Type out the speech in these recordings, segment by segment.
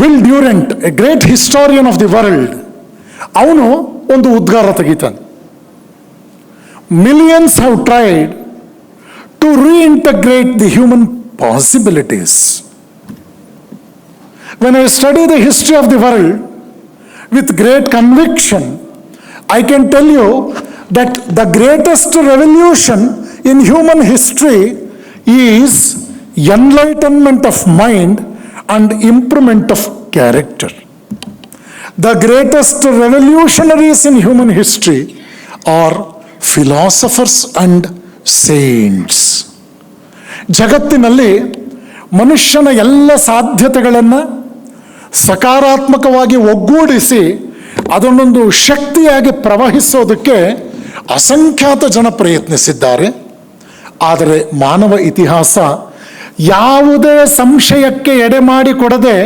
Will Durant a great historian of the world ಅವನು ಒಂದು ಉದ್ಗಾರ ತೆಗಿತಾನೆ millions have tried to reintegrate the human possibilities when I study the history of the world with great conviction, I can tell you that the greatest revolution in human history is enlightenment of mind and improvement of character. The greatest revolutionaries in human history are philosophers and saints. ಜಗತ್ತಿನಲ್ಲಿ ಮನುಷ್ಯನ ಎಲ್ಲ ಸಾಧ್ಯತೆಗಳನ್ನು ಸಕಾರಾತ್ಮಕವಾಗಿ ಒಗ್ಗೂಡಿಸಿ ಅದನ್ನೊಂದು ಶಕ್ತಿಯಾಗಿ ಪ್ರವಹಿಸೋದಕ್ಕೆ ಅಸಂಖ್ಯಾತ ಜನ ಪ್ರಯತ್ನಿಸಿದ್ದಾರೆ ಆದರೆ ಮಾನವ ಇತಿಹಾಸ ಯಾವುದೇ ಸಂಶಯಕ್ಕೆ ಎಡೆ ಮಾಡಿಕೊಡದೆ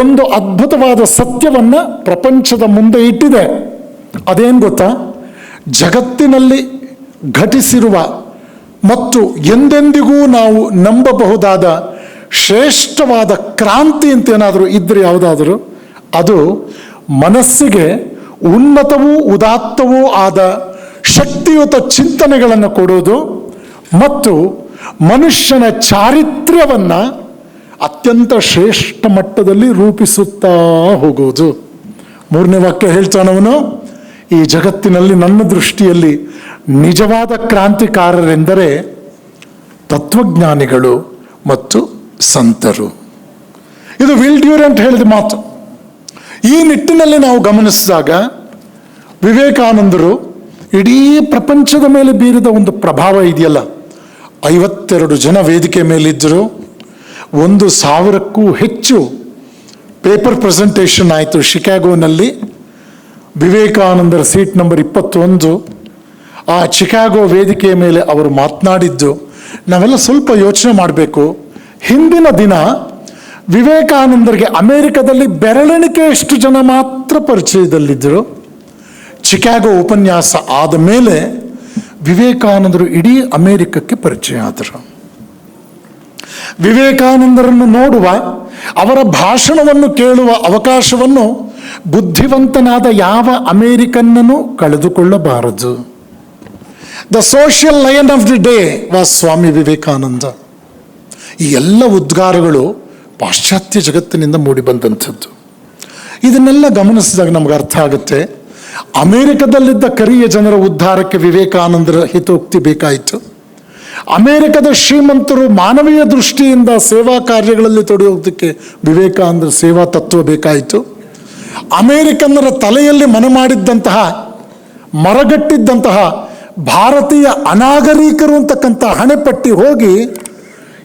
ಒಂದು ಅದ್ಭುತವಾದ ಸತ್ಯವನ್ನು ಪ್ರಪಂಚದ ಮುಂದೆ ಇಟ್ಟಿದೆ. ಅದೇನು ಗೊತ್ತಾ? ಜಗತ್ತಿನಲ್ಲಿ ಘಟಿಸಿರುವ ಮತ್ತು ಎಂದೆಂದಿಗೂ ನಾವು ನಂಬಬಹುದಾದ ಶ್ರೇಷ್ಠವಾದ ಕ್ರಾಂತಿ ಅಂತ ಏನಾದರೂ ಇದ್ರೆ ಯಾವುದಾದರೂ? ಅದು ಮನಸ್ಸಿಗೆ ಉನ್ನತವೂ ಉದಾತ್ತವೂ ಆದ ಶಕ್ತಿಯುತ ಚಿಂತನೆಗಳನ್ನು ಕೊಡೋದು ಮತ್ತು ಮನುಷ್ಯನ ಚಾರಿತ್ರ್ಯವನ್ನು ಅತ್ಯಂತ ಶ್ರೇಷ್ಠ ಮಟ್ಟದಲ್ಲಿ ರೂಪಿಸುತ್ತಾ ಹೋಗುವುದು. ಮೂರನೇ ವಾಕ್ಯ ಹೇಳ್ತಾನವನು ಈ ಜಗತ್ತಿನಲ್ಲಿ ನನ್ನ ದೃಷ್ಟಿಯಲ್ಲಿ ನಿಜವಾದ ಕ್ರಾಂತಿಕಾರರೆಂದರೆ ತತ್ವಜ್ಞಾನಿಗಳು ಮತ್ತು ಸಂತರು. ಇದು ವಿಲ್ ಅಂತ ಹೇಳಿದ ಮಾತು. ಈ ನಿಟ್ಟಿನಲ್ಲಿ ನಾವು ಗಮನಿಸಿದಾಗ ವಿವೇಕಾನಂದರು ಇಡೀ ಪ್ರಪಂಚದ ಮೇಲೆ ಬೀರಿದ ಒಂದು ಪ್ರಭಾವ ಇದೆಯಲ್ಲ. ಐವತ್ತೆರಡು ಜನ ವೇದಿಕೆ ಮೇಲಿದ್ದರು. ಒಂದು ಸಾವಿರಕ್ಕೂ ಹೆಚ್ಚು ಪೇಪರ್ ಪ್ರೆಸೆಂಟೇಷನ್ ಆಯಿತು ಶಿಕಾಗೋನಲ್ಲಿ ವಿವೇಕಾನಂದರ ಸೀಟ್ ನಂಬರ್ ಇಪ್ಪತ್ತೊಂದು. ಆ ಚಿಕಾಗೋ ವೇದಿಕೆಯ ಮೇಲೆ ಅವರು ಮಾತನಾಡಿದ್ದು, ನಾವೆಲ್ಲ ಸ್ವಲ್ಪ ಯೋಚನೆ ಮಾಡಬೇಕು. ಹಿಂದಿನ ದಿನ ವಿವೇಕಾನಂದರಿಗೆ ಅಮೇರಿಕದಲ್ಲಿ ಬೆರಳೆಣಿಕೆಯಷ್ಟು ಜನ ಮಾತ್ರ ಪರಿಚಯದಲ್ಲಿದ್ದರು? ಚಿಕಾಗೋ ಉಪನ್ಯಾಸ ಆದ ಮೇಲೆ ವಿವೇಕಾನಂದರು ಇಡೀ ಅಮೇರಿಕಕ್ಕೆ ಪರಿಚಯ ಆದರು. ವಿವೇಕಾನಂದರನ್ನು ನೋಡುವ, ಅವರ ಭಾಷಣವನ್ನು ಕೇಳುವ ಅವಕಾಶವನ್ನು ಬುದ್ಧಿವಂತನಾದ ಯಾವ ಅಮೇರಿಕನ್ನನ್ನು ಕಳೆದುಕೊಳ್ಳಬಾರದು. The social lion of the day was Swami Vivekananda ಈ ಎಲ್ಲ ಉದ್ಗಾರಗಳು ಪಾಶ್ಚಾತ್ಯ ಜಗತ್ತಿನಿಂದ ಮೂಡಿಬಂದಂಥದ್ದು. ಇದನ್ನೆಲ್ಲ ಗಮನಿಸಿದಾಗ ನಮ್ಗೆ ಅರ್ಥ ಆಗುತ್ತೆ ಅಮೆರಿಕದಲ್ಲಿದ್ದ ಕರಿಯ ಜನರ ಉದ್ಧಾರಕ್ಕೆ ವಿವೇಕಾನಂದರ ಹಿತೋಕ್ತಿ ಬೇಕಾಯಿತು. ಅಮೇರಿಕದ ಶ್ರೀಮಂತರು ಮಾನವೀಯ ದೃಷ್ಟಿಯಿಂದ ಸೇವಾ ಕಾರ್ಯಗಳಲ್ಲಿ ತೊಡೆಯೋದಕ್ಕೆ ವಿವೇಕಾನಂದರ ಸೇವಾ ತತ್ವ ಬೇಕಾಯಿತು. ಅಮೇರಿಕನ್ನರ ತಲೆಯಲ್ಲಿ ಮನೆ ಮಾಡಿದ್ದಂತಹ, ಮರಗಟ್ಟಿದ್ದಂತಹ ಭಾರತೀಯ ಅನಾಗರಿಕರು ಅಂತಕ್ಕಂಥ ಹಣೆಪಟ್ಟಿ ಹೋಗಿ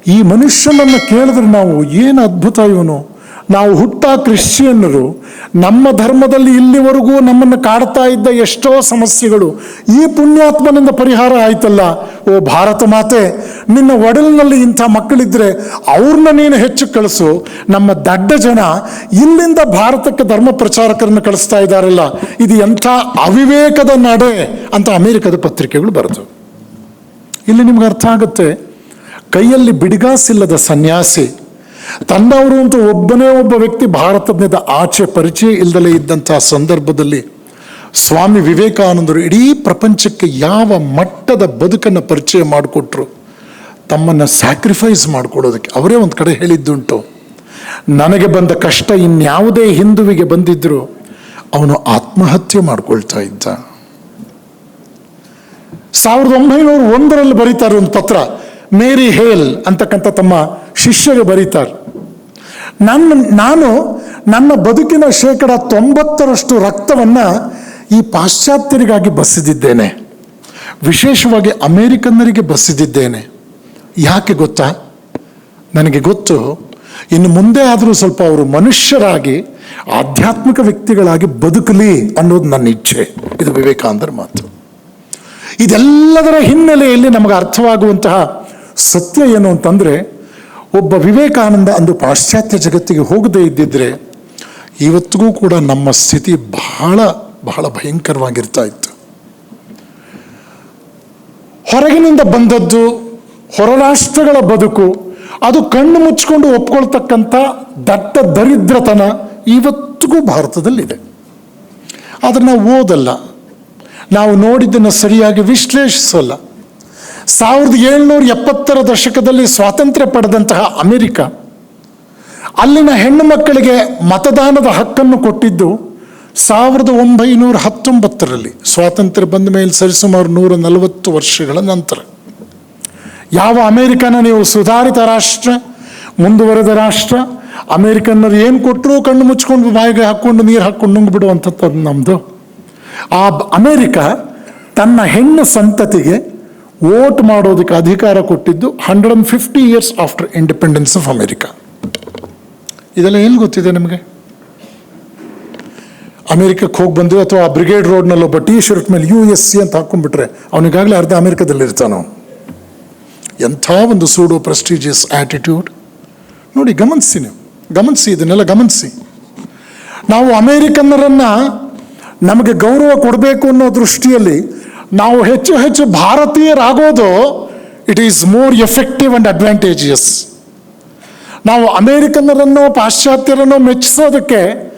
ಈ ಮನುಷ್ಯನನ್ನು ಕೇಳಿದ್ರೆ ನಾವು ಏನು ಅದ್ಭುತ ಇವನು. ನಾವು ಹುಟ್ಟ ಕ್ರಿಶ್ಚಿಯನ್ನರು, ನಮ್ಮ ಧರ್ಮದಲ್ಲಿ ಇಲ್ಲಿವರೆಗೂ ನಮ್ಮನ್ನು ಕಾಡ್ತಾ ಇದ್ದ ಎಷ್ಟೋ ಸಮಸ್ಯೆಗಳು ಈ ಪುಣ್ಯಾತ್ಮನಿಂದ ಪರಿಹಾರ ಆಯ್ತಲ್ಲ? ಓ ಭಾರತ ಮಾತೆ, ನಿನ್ನ ಒಡಲಿನಲ್ಲಿ ಇಂಥ ಮಕ್ಕಳಿದ್ರೆ ಅವ್ರನ್ನ ನೀನು ಹೆಚ್ಚು ಕಳಿಸು. ನಮ್ಮ ದಡ್ಡ ಜನ ಇಲ್ಲಿಂದ ಭಾರತಕ್ಕೆ ಧರ್ಮ ಪ್ರಚಾರಕರನ್ನು ಕಳಿಸ್ತಾ ಇದ್ದಾರಲ್ಲ, ಇದು ಎಂಥ ಅವಿವೇಕದ ನಡೆ ಅಂತ ಅಮೆರಿಕದ ಪತ್ರಿಕೆಗಳು ಬರೆದು. ಇಲ್ಲಿ ನಿಮ್ಗೆ ಅರ್ಥ ಆಗುತ್ತೆ, ಕೈಯಲ್ಲಿ ಬಿಡಿಗಾಸಿಲ್ಲದ ಸನ್ಯಾಸಿ ತನ್ನವರು ಅಂತ ಒಬ್ಬನೇ ಒಬ್ಬ ವ್ಯಕ್ತಿ ಭಾರತದಿಂದ ಆಚೆ ಪರಿಚಯ ಇಲ್ಲದಲೇ ಇದ್ದಂತಹ ಸಂದರ್ಭದಲ್ಲಿ ಸ್ವಾಮಿ ವಿವೇಕಾನಂದರು ಇಡೀ ಪ್ರಪಂಚಕ್ಕೆ ಯಾವ ಮಟ್ಟದ ಬದುಕನ್ನು ಪರಿಚಯ ಮಾಡಿಕೊಟ್ರು, ತಮ್ಮನ್ನು ಸ್ಯಾಕ್ರಿಫೈಸ್ ಮಾಡಿಕೊಡೋದಕ್ಕೆ. ಅವರೇ ಒಂದು ಕಡೆ ಹೇಳಿದ್ದುಂಟು, ನನಗೆ ಬಂದ ಕಷ್ಟ ಇನ್ಯಾವುದೇ ಹಿಂದುವಿಗೆ ಬಂದಿದ್ರು ಅವನು ಆತ್ಮಹತ್ಯೆ ಮಾಡ್ಕೊಳ್ತಾ ಇದ್ದ. ಸಾವಿರದ ಒಂಬೈನೂರ ಒಂದರಲ್ಲಿ ಬರೀತಾರೆ ಒಂದು ಪತ್ರ ಮೇರಿ ಹೇಲ್ ಅಂತಕ್ಕಂಥ ತಮ್ಮ ಶಿಷ್ಯರು ಬರೀತಾರೆ. ನನ್ನ, ನಾನು ನನ್ನ ಬದುಕಿನ ಶೇಕಡ ತೊಂಬತ್ತರಷ್ಟು ರಕ್ತವನ್ನು ಈ ಪಾಶ್ಚಾತ್ಯರಿಗಾಗಿ ಬಸಿದಿದ್ದೇನೆ. ವಿಶೇಷವಾಗಿ ಅಮೇರಿಕನ್ನರಿಗೆ ಬಸಿದಿದ್ದೇನೆ. ಯಾಕೆ ಗೊತ್ತಾ? ನನಗೆ ಗೊತ್ತು, ಇನ್ನು ಮುಂದೆ ಆದರೂ ಸ್ವಲ್ಪ ಅವರು ಮನುಷ್ಯರಾಗಿ, ಆಧ್ಯಾತ್ಮಿಕ ವ್ಯಕ್ತಿಗಳಾಗಿ ಬದುಕಲಿ ಅನ್ನೋದು ನನ್ನ ಇಚ್ಛೆ. ಇದು ವಿವೇಕಾನಂದರ ಮಾತು. ಇದೆಲ್ಲದರ ಹಿನ್ನೆಲೆಯಲ್ಲಿ ನಮಗೆ ಅರ್ಥವಾಗುವಂತಹ ಸತ್ಯ ಏನು ಅಂತಂದರೆ, ಒಬ್ಬ ವಿವೇಕಾನಂದ ಅಂದು ಪಾಶ್ಚಾತ್ಯ ಜಗತ್ತಿಗೆ ಹೋಗದೇ ಇದ್ದಿದ್ರೆ, ಇವತ್ತಿಗೂ ಕೂಡ ನಮ್ಮ ಸ್ಥಿತಿ ಬಹಳ ಬಹಳ ಭಯಂಕರವಾಗಿರ್ತಾ ಇತ್ತು. ಹೊರಗಿನಿಂದ ಬಂದದ್ದು ಹೊರರಾಷ್ಟ್ರಗಳ ಬದುಕು, ಅದು ಕಣ್ಣು ಮುಚ್ಚಿಕೊಂಡು ಒಪ್ಕೊಳ್ತಕ್ಕಂಥ ದಟ್ಟ ದರಿದ್ರತನ ಇವತ್ತಿಗೂ ಭಾರತದಲ್ಲಿದೆ. ಆದರೆ ನಾವು ಓದಲ್ಲ. ನಾವು ನೋಡಿದ್ದನ್ನು ಸರಿಯಾಗಿ ವಿಶ್ಲೇಷಿಸಲ್ಲ. ಸಾವಿರದ ಏಳ್ನೂರ ಎಪ್ಪತ್ತರ ದಶಕದಲ್ಲಿ ಸ್ವಾತಂತ್ರ್ಯ ಪಡೆದಂತಹ ಅಮೆರಿಕ, ಅಲ್ಲಿನ ಹೆಣ್ಣು ಮಕ್ಕಳಿಗೆ ಮತದಾನದ ಹಕ್ಕನ್ನು ಕೊಟ್ಟಿದ್ದು ಸಾವಿರದ ಒಂಬೈನೂರ ಹತ್ತೊಂಬತ್ತರಲ್ಲಿ. ಸ್ವಾತಂತ್ರ್ಯ ಬಂದ ಮೇಲೆ ಸರಿಸುಮಾರು ನೂರ ನಲವತ್ತು ವರ್ಷಗಳ ನಂತರ. ಯಾವ ಅಮೇರಿಕನ ನೀವು ಸುಧಾರಿತ ರಾಷ್ಟ್ರ, ಮುಂದುವರೆದ ರಾಷ್ಟ್ರ, ಅಮೇರಿಕನ್ನರು ಏನು ಕೊಟ್ಟರು ಕಣ್ಣು ಮುಚ್ಕೊಂಡು ಬಾಯಿಗೆ ಹಾಕ್ಕೊಂಡು ನೀರು ಹಾಕ್ಕೊಂಡು ನುಂಗ್ ಬಿಡುವಂಥದ್ದು ನಮ್ಮದು ಆ ಅಮೇರಿಕ ತನ್ನ ಹೆಣ್ಣು ಸಂತತಿಗೆ ವೋಟ್ ಮಾಡೋದಕ್ಕೆ ಅಧಿಕಾರ ಕೊಟ್ಟಿದ್ದು hundred and fifty years after independence of America ಇದೆಲ್ಲ ಏನು ಗೊತ್ತಿದೆ ನಿಮಗೆ? ಅಮೆರಿಕಕ್ಕೆ ಹೋಗಿ ಬಂದು ಅಥವಾ ಆ ಬ್ರಿಗೇಡ್ ರೋಡ್ನಲ್ಲಿ ಒಬ್ಬ ಟೀ ಶರ್ಟ್ ಮೇಲೆ ಯು ಎಸ್ ಸಿ ಅಂತ ಹಾಕೊಂಡ್ಬಿಟ್ರೆ ಅವನಿಗಾಗಲೇ ಅರ್ಧ ಅಮೆರಿಕದಲ್ಲಿ ಇರ್ತಾನೋ? ಎಂಥ ಒಂದು ಸೂಡೋ ಪ್ರೆಸ್ಟೀಜಿಯಸ್ ಆ್ಯಟಿಟ್ಯೂಡ್ ನೋಡಿ, ಗಮನಿಸಿ ನೀವು. ಗಮನಿಸಿ, ಇದನ್ನೆಲ್ಲ ಗಮನಿಸಿ. ನಾವು ಅಮೇರಿಕನ್ನರನ್ನು ನಮಗೆ ಗೌರವ ಕೊಡಬೇಕು ಅನ್ನೋ ದೃಷ್ಟಿಯಲ್ಲಿ ನಾವು ಹೆಚ್ಚು ಹೆಚ್ಚು ಭಾರತೀಯರಾಗೋದು it is more effective and advantageous ನಾವು ಅಮೇರಿಕನ್ನರನ್ನು, ಪಾಶ್ಚಾತ್ಯರನ್ನು ಮೆಚ್ಚಿಸೋದಕ್ಕೆ,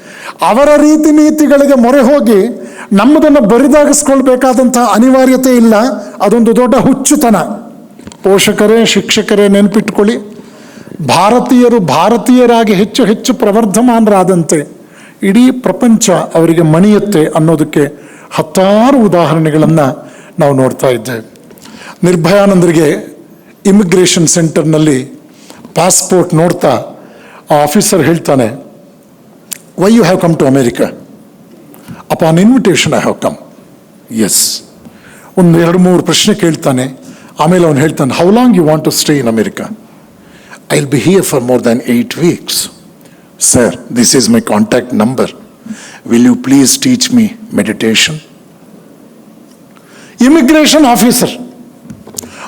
ಅವರ ರೀತಿ ನೀತಿಗಳಿಗೆ ಮೊರೆ ಹೋಗಿ ನಮ್ಮದನ್ನು ಬರಿದಾಗಿಸ್ಕೊಳ್ಬೇಕಾದಂಥ ಅನಿವಾರ್ಯತೆ ಇಲ್ಲ. ಅದೊಂದು ದೊಡ್ಡ ಹುಚ್ಚುತನ. ಪೋಷಕರೇ, ಶಿಕ್ಷಕರೇ ನೆನಪಿಟ್ಕೊಳ್ಳಿ. ಭಾರತೀಯರು ಭಾರತೀಯರಾಗಿ ಹೆಚ್ಚು ಹೆಚ್ಚು ಪ್ರವರ್ಧಮಾನರಾದಂತೆ ಇಡೀ ಪ್ರಪಂಚ ಅವರಿಗೆ ಮಣಿಯುತ್ತೆ ಅನ್ನೋದಕ್ಕೆ ಹತ್ತಾರು ಉದಾಹರಣೆಗಳನ್ನು ನಾವು ನೋಡ್ತಾ ಇದ್ದೇವೆ ನಿರ್ಭಯಾನಂದರಿಗೆ ಇಮಿಗ್ರೇಷನ್ ಸೆಂಟರ್ನಲ್ಲಿ ಪಾಸ್ಪೋರ್ಟ್ ನೋಡ್ತಾ ಆ ಆಫೀಸರ್ ಹೇಳ್ತಾನೆ why you have come to America upon invitation I have come as ಒಂದು ಎರಡು ಮೂರು ಪ್ರಶ್ನೆ ಕೇಳ್ತಾನೆ. ಆಮೇಲೆ ಅವನು ಹೇಳ್ತಾನೆ how long you want to stay in America I will be here for more than eight weeks sir this is my contact number will you please teach me meditation immigration officer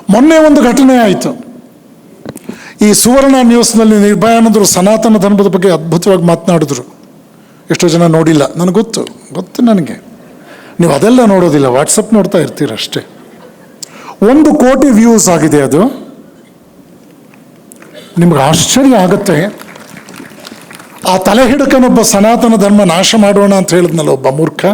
ಮೊನ್ನೆ ಒಂದು ಘಟನೆ ಆಯಿತು. ಈ ಸುವರ್ಣ ನ್ಯೂಸ್ನಲ್ಲಿ ನಿರ್ಭಯಾನಂದರು ಸನಾತನ ಧರ್ಮದ ಬಗ್ಗೆ ಅದ್ಭುತವಾಗಿ ಮಾತನಾಡಿದ್ರು. ಎಷ್ಟೋ ಜನ ನೋಡಿಲ್ಲ. ನನಗೆ ಗೊತ್ತು. ಗೊತ್ತು ನನಗೆ. ನೀವು ಅದೆಲ್ಲ ನೋಡೋದಿಲ್ಲ. ವಾಟ್ಸಪ್ ನೋಡ್ತಾ ಇರ್ತೀರಷ್ಟೇ ಒಂದು ಕೋಟಿ ವ್ಯೂಸ್ ಆಗಿದೆ ಅದು. ನಿಮ್ಗೆ ಆಶ್ಚರ್ಯ ಆಗುತ್ತೆ. ಆ ತಲೆ ಹಿಡಕನೊಬ್ಬ ಸನಾತನ ಧರ್ಮ ನಾಶ ಮಾಡೋಣ ಅಂತ ಹೇಳಿದ್ನಲ್ಲ ಒಬ್ಬ ಮೂರ್ಖ?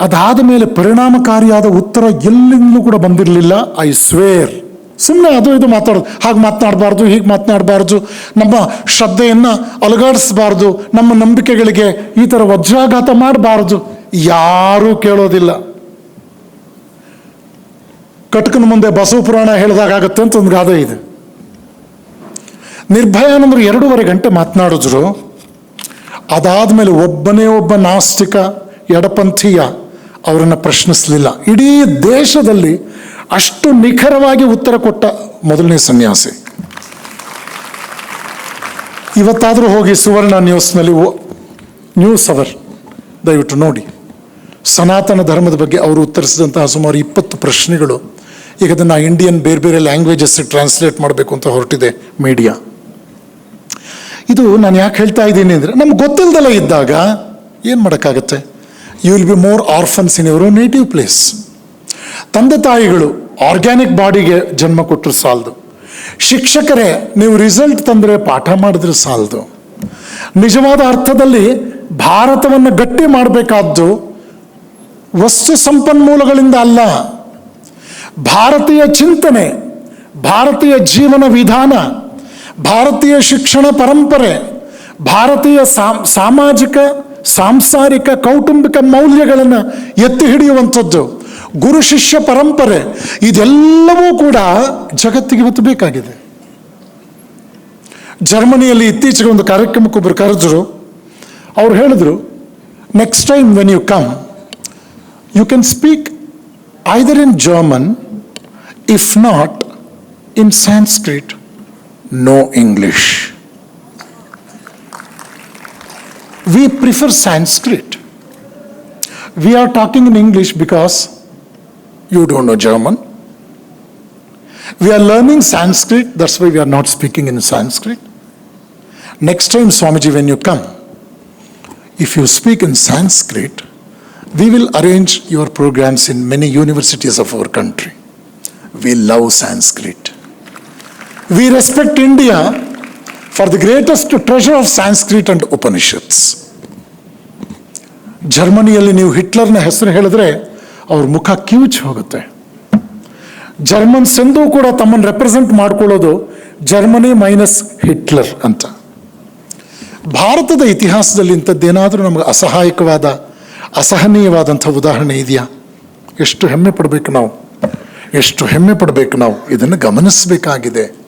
ಅದಾದ ಮೇಲೆ ಪರಿಣಾಮಕಾರಿಯಾದ ಉತ್ತರ ಎಲ್ಲಿಂದಲೂ ಕೂಡ ಬಂದಿರಲಿಲ್ಲ. ಐ ಸ್ವೇರ್ ಸುಮ್ಮನೆ ಅದು ಇದು ಮಾತಾಡೋದು. ಹಾಗೆ ಮಾತನಾಡಬಾರ್ದು, ಹೀಗೆ ಮಾತನಾಡಬಾರ್ದು, ನಮ್ಮ ಶ್ರದ್ಧೆಯನ್ನು ಅಲುಗಾಡಿಸಬಾರ್ದು, ನಮ್ಮ ನಂಬಿಕೆಗಳಿಗೆ ಈ ಥರ ವಜ್ರಾಘಾತ ಮಾಡಬಾರ್ದು. ಯಾರೂ ಕೇಳೋದಿಲ್ಲ. ಕಟಕನ ಮುಂದೆ ಬಸವ ಪುರಾಣ ಹೇಳಿದಾಗತ್ತೆ ಅಂತ ಒಂದು ಗಾದೆ ಇದೆ. ನಿರ್ಭಯಾನಂದರು ಎರಡೂವರೆ ಗಂಟೆ ಮಾತನಾಡಿದ್ರು. ಅದಾದಮೇಲೆ ಒಬ್ಬನೇ ಒಬ್ಬ ನಾಸ್ತಿಕ, ಎಡಪಂಥೀಯ ಅವರನ್ನು ಪ್ರಶ್ನಿಸಲಿಲ್ಲ. ಇಡೀ ದೇಶದಲ್ಲಿ ಅಷ್ಟು ನಿಖರವಾಗಿ ಉತ್ತರ ಕೊಟ್ಟ ಮೊದಲನೇ ಸನ್ಯಾಸಿ. ಇವತ್ತಾದರೂ ಹೋಗಿ ಸುವರ್ಣ ನ್ಯೂಸ್ನಲ್ಲಿ ನ್ಯೂಸ್ ಅವರ್ ದಯವಿಟ್ಟು ನೋಡಿ. ಸನಾತನ ಧರ್ಮದ ಬಗ್ಗೆ ಅವರು ಉತ್ತರಿಸಿದಂತಹ ಸುಮಾರು ಇಪ್ಪತ್ತು ಪ್ರಶ್ನೆಗಳು. ಈಗ ಅದನ್ನು ಇಂಡಿಯನ್ ಬೇರೆ ಬೇರೆ ಲ್ಯಾಂಗ್ವೇಜಸ್ ಟ್ರಾನ್ಸ್ಲೇಟ್ ಮಾಡಬೇಕು ಅಂತ ಹೊರಟಿದೆ ಮೀಡಿಯಾ. ಇದು ನಾನು ಯಾಕೆ ಹೇಳ್ತಾ ಇದ್ದೀನಿ ಅಂದರೆ ನಮ್ಗೆ ಗೊತ್ತಿಲ್ಲದಲ್ಲ ಇದ್ದಾಗ ಏನು ಮಾಡೋಕ್ಕಾಗತ್ತೆ? You will be more orphans in your native place ತಂದೆ ತಾಯಿಗಳು ಆರ್ಗ್ಯಾನಿಕ್ ಬಾಡಿಗೆ ಜನ್ಮ ಕೊಟ್ಟರು ಸಾಲದು. ಶಿಕ್ಷಕರೇ, ನೀವು ರಿಸಲ್ಟ್ ತಂದರೆ ಪಾಠ ಮಾಡಿದ್ರೆ ಸಾಲದು. ನಿಜವಾದ ಅರ್ಥದಲ್ಲಿ ಭಾರತವನ್ನು ಗಟ್ಟಿ ಮಾಡಬೇಕಾದ್ದು ವಸ್ತು ಸಂಪನ್ಮೂಲಗಳಿಂದ ಅಲ್ಲ. ಭಾರತೀಯ ಚಿಂತನೆ, ಭಾರತೀಯ ಜೀವನ ವಿಧಾನ ಭಾರತೀಯ ಶಿಕ್ಷಣ ಪರಂಪರೆ, ಭಾರತೀಯ ಸಾಮ್ ಸಾಮಾಜಿಕ, ಸಾಂಸಾರಿಕ, ಕೌಟುಂಬಿಕ ಮೌಲ್ಯಗಳನ್ನು ಎತ್ತಿ ಹಿಡಿಯುವಂಥದ್ದು. ಗುರು ಶಿಷ್ಯ ಪರಂಪರೆ, ಇದೆಲ್ಲವೂ ಕೂಡ ಜಗತ್ತಿಗೆ ಇವತ್ತು ಬೇಕಾಗಿದೆ. ಜರ್ಮನಿಯಲ್ಲಿ ಇತ್ತೀಚೆಗೆ ಒಂದು ಕಾರ್ಯಕ್ರಮಕ್ಕೆ ಒಬ್ಬರು ಕರೆದ್ರು. ಅವ್ರು ಹೇಳಿದ್ರು next time when you come you can speak either in German if not in Sanskrit no English. We prefer Sanskrit. We are talking in English because you don't know German. We are learning Sanskrit, that's why we are not speaking in Sanskrit. Next time, Swamiji, when you come, if you speak in Sanskrit, we will arrange your programs in many universities of our country. We love Sanskrit. We respect India for the greatest treasure of Sanskrit and Upanishads ಜರ್ಮನಿಯಲ್ಲಿ ನೀವು ಹಿಟ್ಲರ್ನ ಹೆಸರು ಹೇಳಿದ್ರೆ ಅವ್ರ ಮುಖ ಕಿವುಚಿ ಹೋಗುತ್ತೆ. Germans ಎಂದೂ ಕೂಡ ತಮ್ಮನ್ನು ರೆಪ್ರೆಸೆಂಟ್ ಮಾಡ್ಕೊಳ್ಳೋದು ಜರ್ಮನಿ ಮೈನಸ್ ಹಿಟ್ಲರ್ ಅಂತ. ಭಾರತದ ಇತಿಹಾಸದಲ್ಲಿ ಇಂಥದ್ದೇನಾದರೂ ನಮಗೆ ಅಸಹಾಯಕವಾದ, ಅಸಹನೀಯವಾದಂಥ ಉದಾಹರಣೆ ಇದೆಯಾ? ಎಷ್ಟು ಹೆಮ್ಮೆ ಪಡಬೇಕು ನಾವು? ಎಷ್ಟು ಹೆಮ್ಮೆ ಪಡಬೇಕು ನಾವು? ಇದನ್ನು ಗಮನಿಸಬೇಕಾಗಿದೆ.